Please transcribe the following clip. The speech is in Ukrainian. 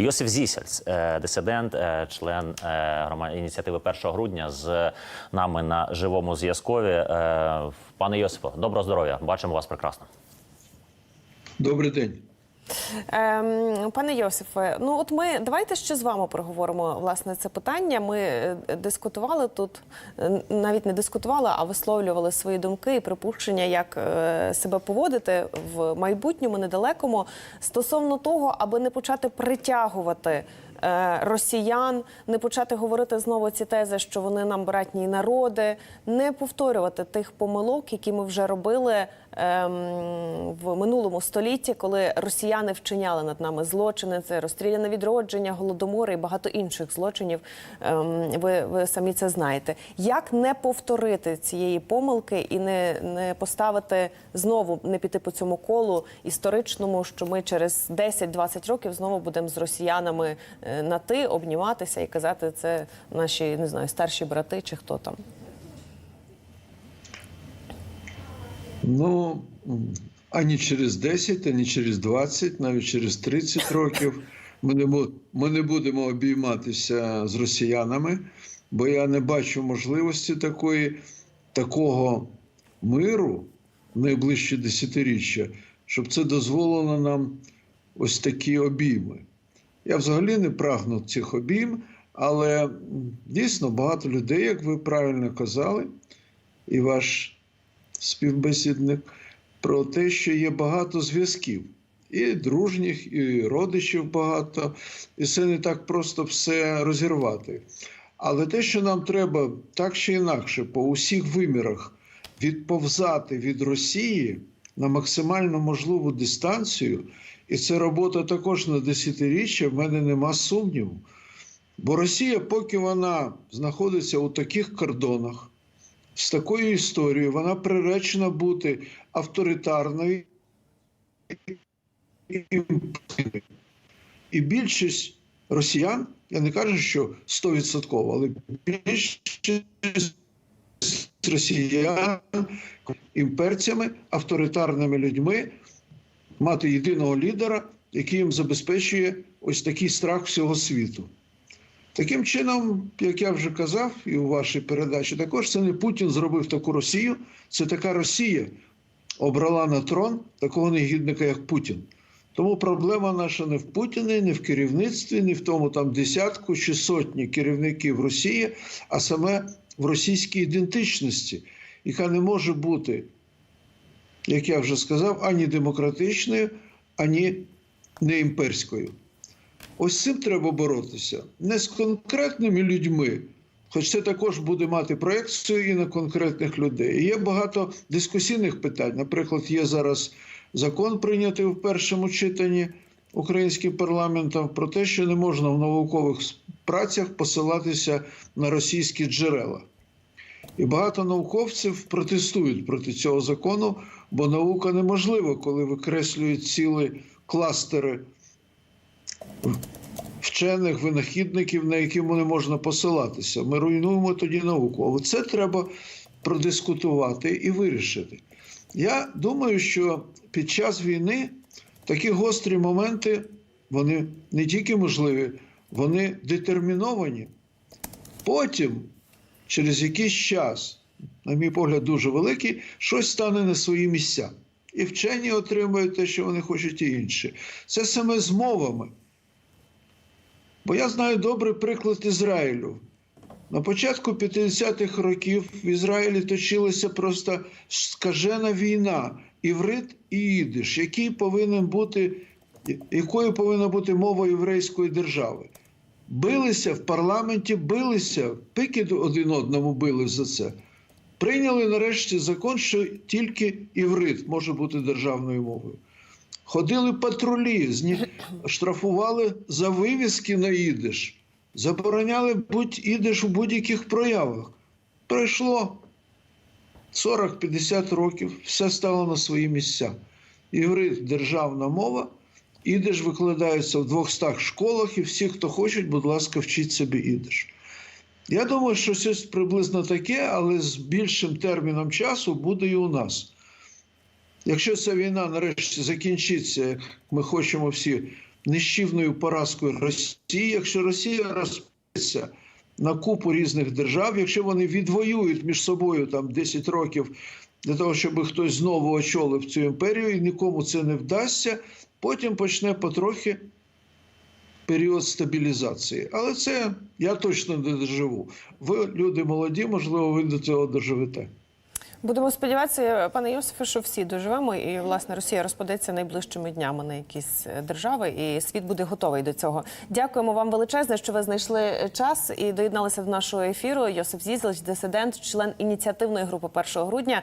Йосиф Зісельц, е, дисидент, е, член е, ініціативи 1 грудня з нами на живому зв'язкові. Пане Йосифо, доброго здоров'я! Бачимо вас прекрасно. Добрий день. Ем, пане Йосифе, ну от ми давайте ще з вами проговоримо власне це питання. Ми е, дискутували тут, е, навіть не дискутували, а висловлювали свої думки і припущення, як е, себе поводити в майбутньому недалекому стосовно того, аби не почати притягувати. Росіян не почати говорити знову ці тези, що вони нам братні народи, не повторювати тих помилок, які ми вже робили в минулому столітті, коли росіяни вчиняли над нами злочини, це розстріляне відродження, голодомори і багато інших злочинів. Ем, ви, ви самі це знаєте. Як не повторити цієї помилки і не, не поставити знову, не піти по цьому колу історичному, що ми через 10-20 років знову будемо з росіянами е, на ти обніматися і казати, це наші не знаю, старші брати чи хто там. Ну ані через 10, ані через 20, навіть через 30 років ми не, ми не будемо обійматися з росіянами, бо я не бачу можливості такої, такого миру в найближчі десятиріччя, щоб це дозволило нам ось такі обійми. Я взагалі не прагну цих обійм, але дійсно багато людей, як ви правильно казали, і ваш співбесідник про те, що є багато зв'язків. І дружніх, і родичів багато, і це не так просто все розірвати. Але те, що нам треба так чи інакше по усіх вимірах відповзати від Росії на максимально можливу дистанцію, і це робота також на десятиріччя, в мене нема сумніву. Бо Росія, поки вона знаходиться у таких кордонах, з такою історією, вона приречена бути авторитарною і. Більшість росіян, я не кажу, що 100%, але більшість росіян імперцями, авторитарними людьми, мати єдиного лідера, який їм забезпечує ось такий страх всього світу. Таким чином, як я вже казав, і у вашій передачі також це не Путін зробив таку Росію, це така Росія обрала на трон такого негідника, як Путін. Тому проблема наша не в Путіні, не в керівництві, не в тому там десятку чи сотні керівників Росії, а саме в російській ідентичності, яка не може бути, як я вже сказав, ані демократичною, ані не імперською. Ось цим треба боротися. Не з конкретними людьми, хоч це також буде мати проекцію і на конкретних людей. І є багато дискусійних питань. Наприклад, є зараз закон прийнятий в першому читанні українським парламентом про те, що не можна в наукових працях посилатися на російські джерела. І багато науковців протестують проти цього закону, бо наука неможлива, коли викреслюють цілі кластери вчених винахідників, на які не можна посилатися. Ми руйнуємо тоді науку. Але це треба продискутувати і вирішити. Я думаю, що під час війни такі гострі моменти вони не тільки можливі, вони детерміновані. Потім, через якийсь час, на мій погляд, дуже великий, щось стане на свої місця. І вчені отримують те, що вони хочуть, і інші. Це саме з мовами. Бо я знаю добрий приклад Ізраїлю. На початку 50-х років в Ізраїлі точилася просто скажена війна, іврит і ідиш, який повинен бути, якою повинна бути мова єврейської держави. Билися в парламенті, билися, пики один одному били за це. Прийняли нарешті закон, що тільки іврит може бути державною мовою. Ходили патрулі, штрафували за вивіски на ідиш, забороняли будь ідиш у будь-яких проявах. Пройшло 40-50 років, все стало на свої місця. Іврит державна мова, ідиш викладається в 200 школах, і всі, хто хочуть, будь ласка, вчіть собі ідиш. Я думаю, що щось приблизно таке, але з більшим терміном часу буде і у нас. Якщо ця війна нарешті закінчиться, як ми хочемо всі нищівною поразкою Росії, якщо Росія розпається на купу різних держав, якщо вони відвоюють між собою там 10 років для того, щоб хтось знову очолив цю імперію, і нікому це не вдасться, потім почне потрохи період стабілізації. Але це я точно не доживу. Ви люди молоді, можливо, ви до цього доживете. Будемо сподіватися, пане Йосифе, що всі доживемо, і власне Росія розпадеться найближчими днями на якісь е, держави, і світ буде готовий до цього. Дякуємо вам величезне, що ви знайшли час і доєдналися до нашого ефіру. Йосип Зізлич, дисидент, член ініціативної групи 1 грудня.